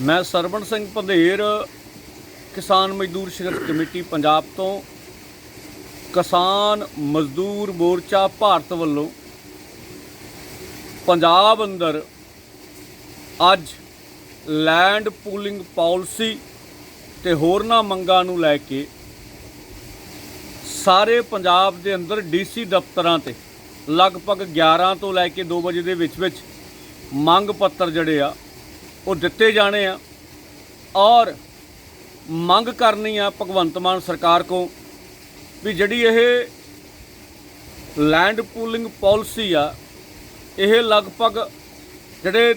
ਮੈਂ ਸਰਵਣ ਸਿੰਘ ਪੰਧੇਰ, ਕਿਸਾਨ ਮਜ਼ਦੂਰ ਸੰਘਰਸ਼ ਕਮੇਟੀ ਪੰਜਾਬ ਤੋਂ, ਕਿਸਾਨ ਮਜ਼ਦੂਰ ਮੋਰਚਾ ਭਾਰਤ ਵੱਲੋਂ ਪੰਜਾਬ ਅੰਦਰ ਅੱਜ ਲੈਂਡ ਪੂਲਿੰਗ ਪਾਲਿਸੀ ਤੇ ਹੋਰਨਾਂ ਮੰਗਾਂ ਨੂੰ ਲੈ ਕੇ ਸਾਰੇ ਪੰਜਾਬ ਦੇ ਅੰਦਰ ਡੀਸੀ ਦਫ਼ਤਰਾਂ ਤੇ ਲਗਭਗ 11 ਤੋਂ ਲੈ ਕੇ 2 ਵਜੇ ਦੇ ਵਿੱਚ ਵਿੱਚ ਮੰਗ ਪੱਤਰ ਜਿਹੜੇ ਆ ਉਹ ਦਿੱਤੇ ਜਾਣੇ ਆ। ਔਰ ਮੰਗ ਕਰਨੀ ਆ ਭਗਵੰਤ ਮਾਨ ਸਰਕਾਰ ਕੋ ਵੀ ਜਿਹੜੀ ਇਹ ਲੈਂਡ ਪੂਲਿੰਗ ਪਾਲਿਸੀ ਆ, ਇਹ ਲਗਭਗ ਜਿਹੜੇ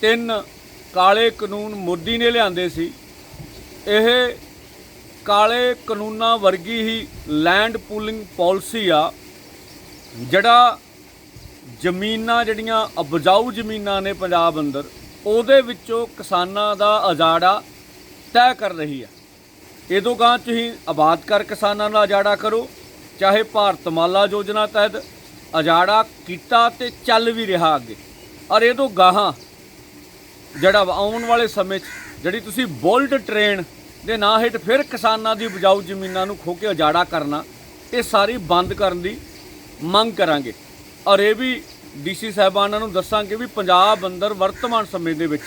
ਤਿੰਨ ਕਾਲੇ ਕਾਨੂੰਨ ਮੋਦੀ ਨੇ ਲਿਆਂਦੇ ਸੀ, ਇਹ ਕਾਲੇ ਕਾਨੂੰਨਾਂ ਵਰਗੀ ਹੀ ਲੈਂਡ ਪੂਲਿੰਗ ਪਾਲਿਸੀ ਆ, ਜਿਹੜਾ ਜ਼ਮੀਨਾਂ ਜਿਹੜੀਆਂ ਉਪਜਾਊ ਜ਼ਮੀਨਾਂ ਨੇ ਪੰਜਾਬ ਅੰਦਰ ਉਹਦੇ ਵਿੱਚੋਂ ਕਿਸਾਨਾਂ ਦਾ ਅਜਾੜਾ ਤੈਅ ਕਰ ਰਹੀ ਆ ਇਹਦੋਂ ਗਾਂ ਤੁਸੀਂ ਆਬਾਦ ਕਰ ਕਿਸਾਨਾਂ ਦਾ ਅਜਾੜਾ ਕਰੋ, ਚਾਹੇ ਭਾਰਤ ਮਾਲਾ ਯੋਜਨਾ ਤਹਿਤ ਅਜਾੜਾ ਕੀਤਾ ਤੇ ਚੱਲ ਵੀ ਰਿਹਾ ਅੱਗੇ। ਔਰ ਇਹਦੋਂ ਗਾਹਾਂ ਜਿਹੜਾ ਵਾ ਆਉਣ ਵਾਲੇ ਸਮੇਂ 'ਚ ਜਿਹੜੀ ਤੁਸੀਂ ਬੁਲਟ ਟ੍ਰੇਨ ਦੇ ਨਾਂ ਹੇਠ ਫਿਰ ਕਿਸਾਨਾਂ ਦੀ ਉਪਜਾਊ ਜ਼ਮੀਨਾਂ ਨੂੰ ਖੋ ਕੇ ਉਜਾੜਾ ਕਰਨਾ, ਇਹ ਸਾਰੀ ਬੰਦ ਕਰਨ ਦੀ ਮੰਗ ਕਰਾਂਗੇ। ਔਰ ਇਹ ਵੀ ਡੀਸੀ ਸਾਹਿਬਾਨਾਂ ਨੂੰ ਦੱਸਾਂਗੇ ਵੀ ਪੰਜਾਬ ਅੰਦਰ ਵਰਤਮਾਨ ਸਮੇਂ ਦੇ ਵਿੱਚ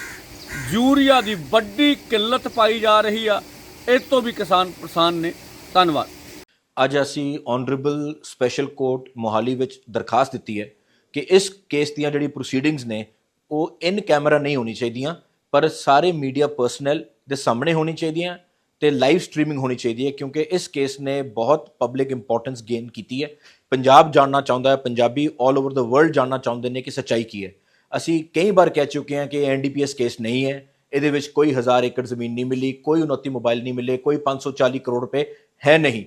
ਯੂਰੀਆ ਦੀ ਵੱਡੀ ਕਿੱਲਤ ਪਾਈ ਜਾ ਰਹੀ ਆ। ਇਸ ਤੋਂ ਵੀ ਕਿਸਾਨ ਪਰੇਸ਼ਾਨ ਨੇ। ਧੰਨਵਾਦ। ਅੱਜ ਅਸੀਂ ਆਨਰੇਬਲ ਸਪੈਸ਼ਲ ਕੋਰਟ ਮੋਹਾਲੀ ਵਿੱਚ ਦਰਖਾਸਤ ਦਿੱਤੀ ਹੈ ਕਿ ਇਸ ਕੇਸ ਦੀਆਂ ਜਿਹੜੀ ਪ੍ਰੋਸੀਡਿੰਗਸ ਨੇ, ਉਹ ਇਨ ਕੈਮਰਾ ਨਹੀਂ ਹੋਣੀ ਚਾਹੀਦੀਆਂ, ਪਰ ਸਾਰੇ ਮੀਡੀਆ ਪਰਸਨਲ ਦੇ ਸਾਹਮਣੇ ਹੋਣੀ ਚਾਹੀਦੀਆਂ। ਤੇ ਲਾਈਵ ਸਟ੍ਰੀਮਿੰਗ ਹੋਣੀ ਚਾਹੀਦੀ ਹੈ, ਕਿਉਂਕਿ ਇਸ ਕੇਸ ਨੇ ਬਹੁਤ ਪਬਲਿਕ ਇੰਪੋਰਟੈਂਸ ਗੇਨ ਕੀਤੀ ਹੈ। ਪੰਜਾਬ ਜਾਣਨਾ ਚਾਹੁੰਦਾ ਹੈ, ਪੰਜਾਬੀ 올 ਓਵਰ ਦਾ ਵਰਲਡ ਜਾਣਨਾ ਚਾਹੁੰਦੇ ਨੇ ਕਿ ਸੱਚਾਈ ਕੀ ਹੈ। ਅਸੀਂ ਕਈ ਵਾਰ ਕਹਿ ਚੁੱਕੇ ਹਾਂ ਕਿ ਐਨਡੀਪੀਐਸ ਕੇਸ ਨਹੀਂ ਹੈ, ਇਹਦੇ ਵਿੱਚ ਕੋਈ ਹਜ਼ਾਰ ਏਕੜ ਜ਼ਮੀਨ ਨਹੀਂ ਮਿਲੀ, ਕੋਈ 29 ਮੋਬਾਈਲ ਨਹੀਂ ਮਿਲੇ, ਕੋਈ 540 ਕਰੋੜ ਰੁਪਏ ਹੈ ਨਹੀਂ।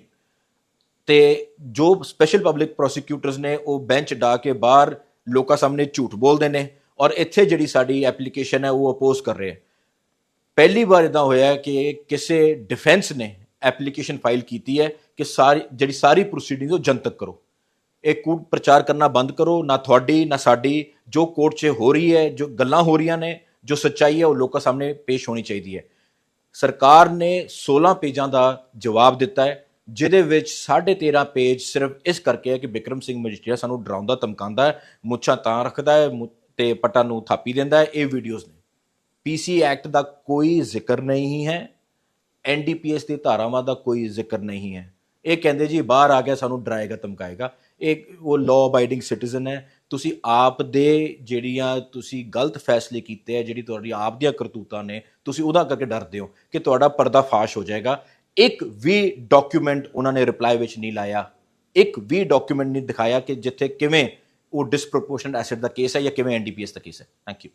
ਤੇ ਜੋ ਸਪੈਸ਼ਲ ਪਬਲਿਕ ਪ੍ਰੋਸੀਕਿਊਟਰਸ ਨੇ, ਉਹ ਬੈਂਚ ਡਾ ਕੇ ਬਾਹਰ ਲੋਕਾਂ ਸਾਹਮਣੇ ਝੂਠ ਬੋਲਦੇ ਨੇ ਔਰ ਇੱਥੇ ਜਿਹੜੀ ਸਾਡੀ ਐਪਲੀਕੇਸ਼ਨ ਹੈ, ਉਹ ਅਪੋਜ਼ ਕਰ ਰਹੇ ਹੈ। ਪਹਿਲੀ ਵਾਰ ਇਦਾਂ ਹੋਇਆ ਕਿ ਕਿਸੇ ਡਿਫੈਂਸ ਨੇ ਐਪਲੀਕੇਸ਼ਨ ਫਾਈਲ ਕੀਤੀ ਹੈ ਕਿ ਸਾਰੀ, ਜਿਹੜੀ ਸਾਰੀ ਪ੍ਰੋਸੀਡਿੰਗ ਉਹ ਜਨਤਕ ਕਰੋ। ਇਹ ਕੂਟ ਪ੍ਰਚਾਰ ਕਰਨਾ ਬੰਦ ਕਰੋ, ਨਾ ਤੁਹਾਡੀ, ਨਾ ਸਾਡੀ। ਜੋ ਕੋਰਟ 'ਚ ਹੋ ਰਹੀ ਹੈ, ਜੋ ਗੱਲਾਂ ਹੋ ਰਹੀਆਂ ਨੇ, ਜੋ ਸੱਚਾਈ ਹੈ, ਉਹ ਲੋਕਾਂ ਸਾਹਮਣੇ ਪੇਸ਼ ਹੋਣੀ ਚਾਹੀਦੀ ਹੈ। ਸਰਕਾਰ ਨੇ 16 ਪੇਜਾਂ ਦਾ ਜਵਾਬ ਦਿੱਤਾ ਹੈ, ਜਿਹਦੇ ਵਿੱਚ 13.5 ਪੇਜ ਸਿਰਫ ਇਸ ਕਰਕੇ ਹੈ ਕਿ ਬਿਕਰਮ ਸਿੰਘ ਮਜੀਠੀਆ ਸਾਨੂੰ ਡਰਾਉਂਦਾ, ਧਮਕਾਉਂਦਾ ਹੈ, ਮੁੱਛਾਂ ਤਾਂ ਰੱਖਦਾ ਹੈ, ਮੁ- ਤੇ ਪਟਾ ਨੂੰ ਥਾਪੀ ਦਿੰਦਾ ਹੈ, ਇਹ ਵੀਡੀਓਜ਼ ਨੇ। ਪੀਸੀ ਐਕਟ ਦਾ ਕੋਈ ਜ਼ਿਕਰ ਨਹੀਂ ਹੈ ਐਨਡੀਪੀਐਸ ਦੀ ਧਾਰਾਵਾਂ ਦਾ ਕੋਈ ਜ਼ਿਕਰ ਨਹੀਂ ਹੈ। ਇਹ ਕਹਿੰਦੇ ਜੀ ਬਾਹਰ ਆ ਗਿਆ, ਸਾਨੂੰ ਡਰਾਏਗਾ, ਧਮਕਾਏਗਾ। ਇਹ ਉਹ ਲਾਅ ਅਬਾਈਡਿੰਗ ਸਿਟੀਜ਼ਨ ਹੈ। ਤੁਸੀਂ ਆਪ ਦੇ ਜਿਹੜੀਆਂ ਤੁਸੀਂ ਗਲਤ ਫੈਸਲੇ ਕੀਤੇ ਆ, ਜਿਹੜੀ ਤੁਹਾਡੀ ਆਪ ਦੀਆਂ ਕਰਤੂਤਾਂ ਨੇ, ਤੁਸੀਂ ਉਹਦਾ ਕਰਕੇ ਡਰਦੇ ਹੋ ਕਿ ਤੁਹਾਡਾ ਪਰਦਾ ਫਾਸ਼ ਹੋ ਜਾਏਗਾ। ਇੱਕ ਵੀ ਡਾਕੂਮੈਂਟ ਉਹਨਾਂ ਨੇ ਰਿਪਲਾਈ ਵਿੱਚ ਨਹੀਂ ਲਾਇਆ। ਇੱਕ ਵੀ ਡਾਕੂਮੈਂਟ ਨਹੀਂ ਦਿਖਾਇਆ ਕਿ ਜਿੱਥੇ ਕਿਵੇਂ ਉਹ ਡਿਸਪ੍ਰੋਪੋਰਸ਼ਨਟ ਐਸੈਟ ਦਾ ਕੇਸ ਹੈ ਜਾਂ ਕਿਵੇਂ ਐਨਡੀਪੀਐਸ ਦਾ ਕੇਸ ਹੈ। Thank you